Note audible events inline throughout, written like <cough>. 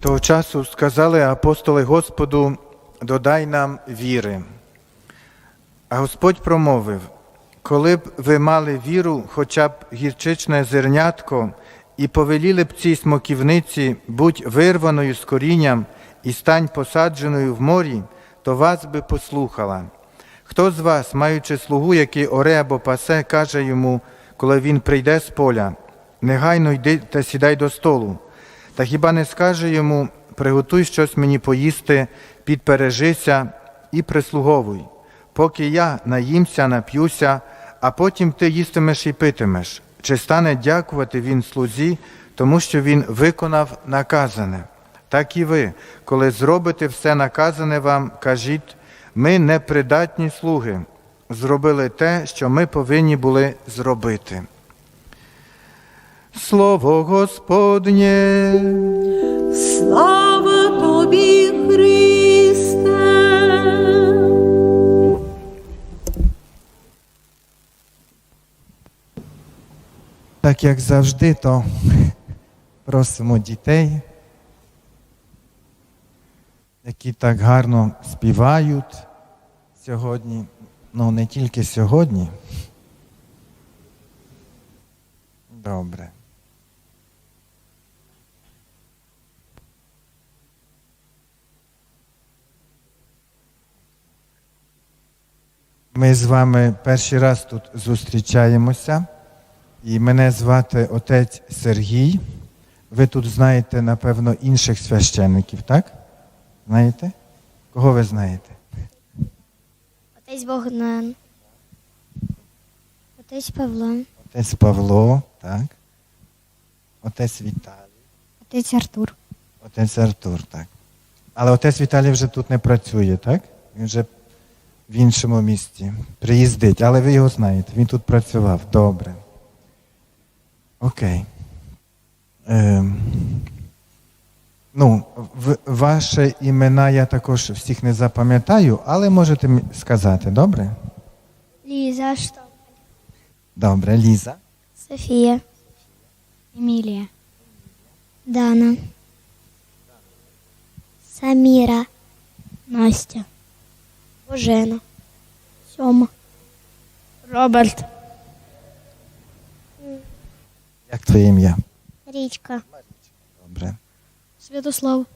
Того часу сказали апостоли Господу, додай нам віри. А Господь промовив, коли б ви мали віру, хоча б гірчичне зернятко, і повеліли б цій смоківниці, будь вирваною з корінням і стань посадженою в морі, то вас би послухала. Хто з вас, маючи слугу, який оре або пасе, каже йому, коли він прийде з поля, негайно йди та сідай до столу. Та хіба не скаже йому, приготуй щось мені поїсти, підпережися і прислуговуй, поки я наїмся, нап'юся, а потім ти їстимеш і питимеш, чи стане дякувати він слузі, тому що він виконав наказане. Так і ви, коли зробите все наказане вам, кажіть, ми непридатні слуги, зробили те, що ми повинні були зробити. Слово Господнє. Слава тобі, Христе! Так як завжди, то просимо дітей, які так гарно співають сьогодні, ну не тільки сьогодні. Добре. Ми з вами перший раз тут зустрічаємося. І мене звати отець Сергій. Ви тут знаєте, напевно, інших священників, так? Знаєте? Кого ви знаєте? Отець Богдан. Отець Павло. Отець Павло, так. Отець Віталій. Отець Артур. Отець Артур, так. Але отець Віталій вже тут не працює, так? Він вже в іншому місці приїздить, але ви його знаєте, він тут працював. Добре. Окей. Ем. Ну, в, ваші імена я також всіх не запам'ятаю, але можете сказати, добре? Ліза. Що? Добре, Ліза. Софія. Емілія. Дана. Саміра. Настя. Божена. Сьома. Роберт. Як твоє ім'я? Річка. Добре. Святослав.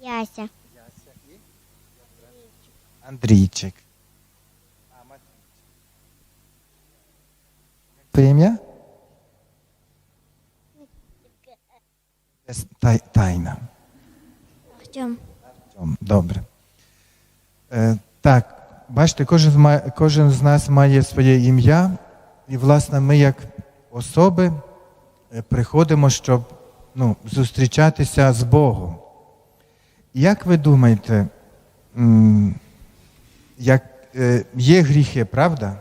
Яся. Андрійчик. Твоє ім'я? Тай, тайна. Артем. Артем, Добре. Е, так, бачите, кожен, кожен з нас має своє ім'я, і, власне, ми як особи е, приходимо, щоб ну, зустрічатися з Богом. Як ви думаєте, як, е, є гріхи, правда?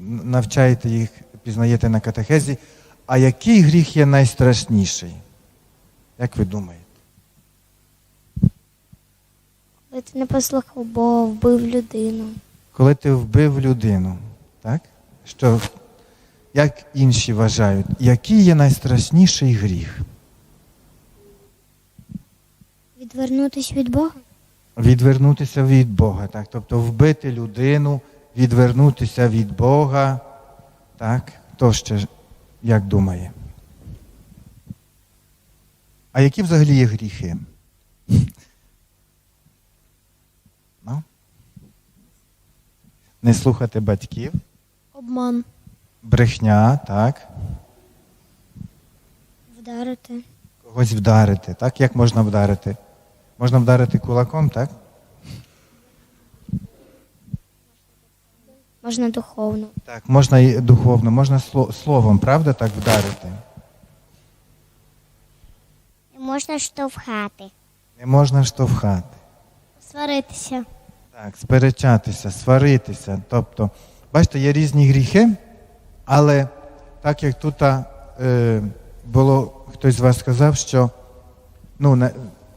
Навчаєте їх, пізнаєте на катехезі. А який гріх є найстрашніший? Як ви думаєте? Коли ти не послухав Бога, вбив людину. Коли ти вбив людину, так? Що, як інші вважають, який є найстрашніший гріх? Відвернутись від Бога? Відвернутися від Бога, так? Тобто вбити людину, відвернутися від Бога. Так? Хто ще як думає? А які взагалі є гріхи? Не слухати батьків, Обман. брехня, так? Вдарити. Когось вдарити, так? Як можна вдарити? Можна вдарити кулаком, так? Можна духовно. Так, можна і духовно, можна словом, правда, так вдарити. Не можна штовхати. Не можна штовхати. Сваритися. Так, сперечатися, сваритися. Тобто, бачите, є різні гріхи, але так як тут е, було, хтось з вас сказав, що ну,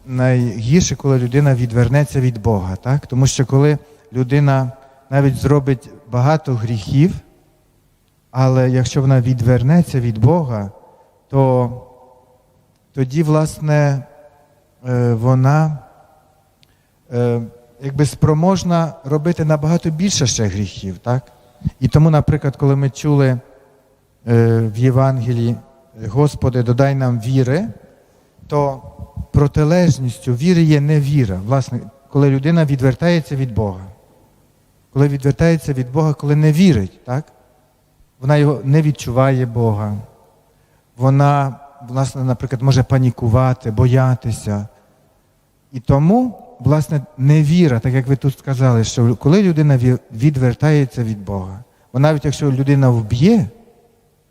найгірше, коли людина відвернеться від Бога, так? Тому що коли людина навіть зробить багато гріхів, але якщо вона відвернеться від Бога, то тоді, власне, е, вона е, якби спроможна робити набагато більше ще гріхів. Так? І тому, наприклад, коли ми чули е, в Євангелії Господи, додай нам віри, то протилежністю віри є невіра. Власне, коли людина відвертається від Бога. Коли відвертається від Бога, коли не вірить, так? вона його не відчуває Бога. Вона, власне, наприклад, може панікувати, боятися. І тому, власне, невіра, так як ви тут сказали, що коли людина відвертається від Бога, бо навіть якщо людина вб'є,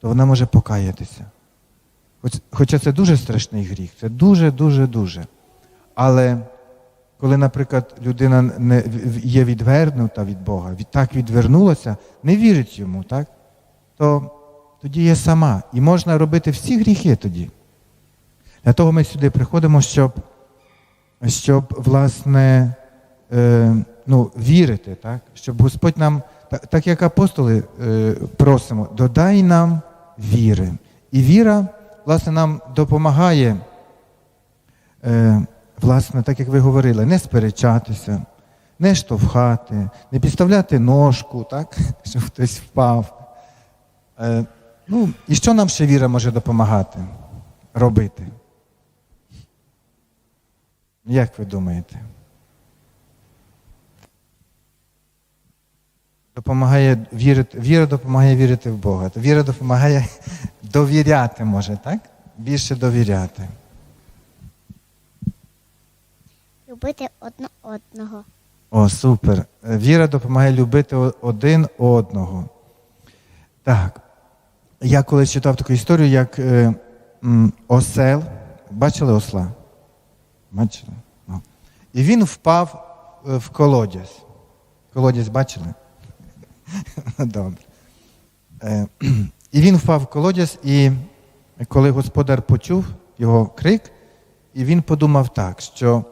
то вона може покаятися. Хоч- Хоча це дуже страшний гріх, це дуже, дуже. Але коли, наприклад, людина не, є відвернута від Бога, так відвернулася, не вірить йому, так? то тоді є сама. І можна робити всі гріхи тоді. Для того ми сюди приходимо, щоб, щоб власне, е, ну, вірити, так? щоб Господь нам, так, так як апостоли е, просимо, додай нам віри. І віра, власне, нам допомагає, е, власне, так як ви говорили, не сперечатися, не штовхати, не підставляти ножку, так? <laughs> щоб хтось впав. Е, ну, і що нам ще віра може допомагати робити? Як ви думаєте? Допомагає вірити, віра допомагає вірити в Бога. Віра допомагає <laughs> довіряти, може, так? Більше довіряти. Любити одне одного. О, супер. Віра допомагає любити один одного. Так. Я колись читав таку історію, як е, м, осел. Бачили осла? Бачили? Ну. І він впав е, в колодязь. Колодязь бачили? Ну, Добре. Е, І він впав в колодязь, і коли господар почув його крик, і він подумав так, що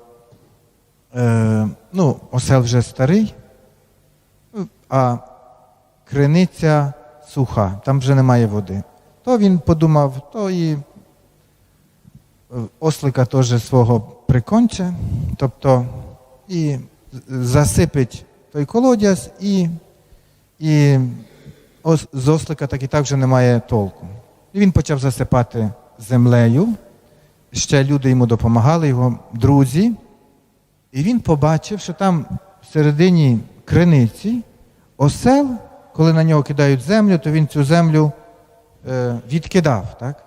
е, ну, осел вже старий, а криниця суха, там вже немає води. То він подумав, то і ослика теж свого приконче, тобто і засипить той колодязь, і, і ос- з ослика так і так вже немає толку. І він почав засипати землею. Ще люди йому допомагали, його друзі. І він побачив, що там всередині криниці осел, коли на нього кидають землю, то він цю землю е, відкидав. Так?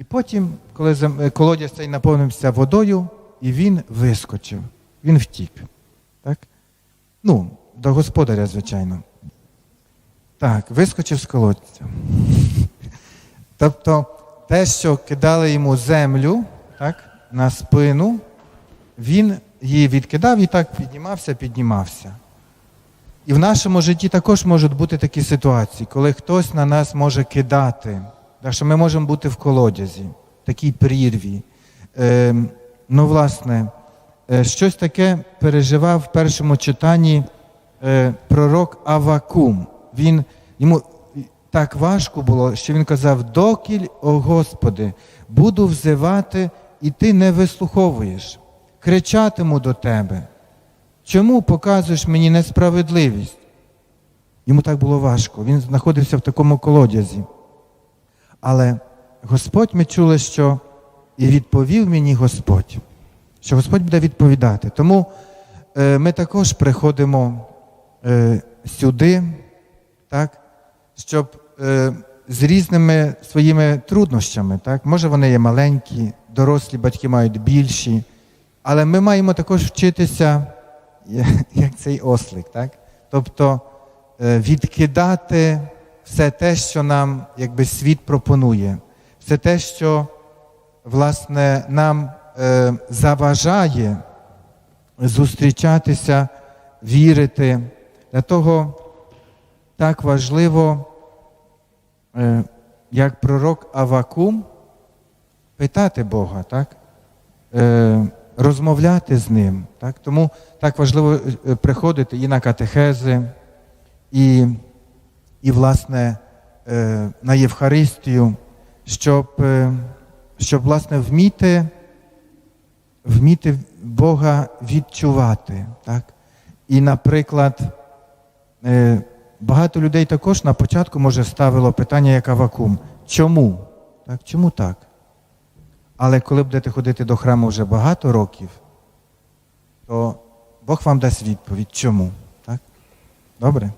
І потім, коли е, колодязь цей наповнився водою, і він вискочив, він втік. Так? Ну, до господаря, звичайно. Так, вискочив з колодця. Тобто те, що кидали йому землю так, на спину, він її відкидав і так піднімався, піднімався. І в нашому житті також можуть бути такі ситуації, коли хтось на нас може кидати, так що ми можемо бути в колодязі, такій прірві. Е, ну, власне, е, щось таке переживав в першому читанні е, пророк Авакум. Він, йому так важко було, що він казав: докіль, о Господи, буду взивати, і ти не вислуховуєш. Кричатиму до тебе. Чому показуєш мені несправедливість? Йому так було важко. Він знаходився в такому колодязі. Але Господь ми чули, що і відповів мені Господь, що Господь буде відповідати. Тому е, ми також приходимо е, сюди, так, щоб е, з різними своїми труднощами, так, може вони є маленькі, дорослі батьки мають більші, але ми маємо також вчитися, як цей ослик, так? тобто відкидати все те, що нам якби, світ пропонує, все те, що власне, нам е, заважає зустрічатися, вірити. Для того так важливо, е, як пророк Авакум, питати Бога, так? Е, розмовляти з ним. Так? Тому так важливо е, приходити і на катехези, і, і власне, е, на Євхаристію, щоб, е, щоб власне вміти, вміти Бога відчувати. Так? І, наприклад, е, багато людей також на початку може ставило питання як Авакум. Чому? Так? Чому так? Але коли будете ходити до храму вже багато років, то Бог вам дасть відповідь. Чому? Так? Добре?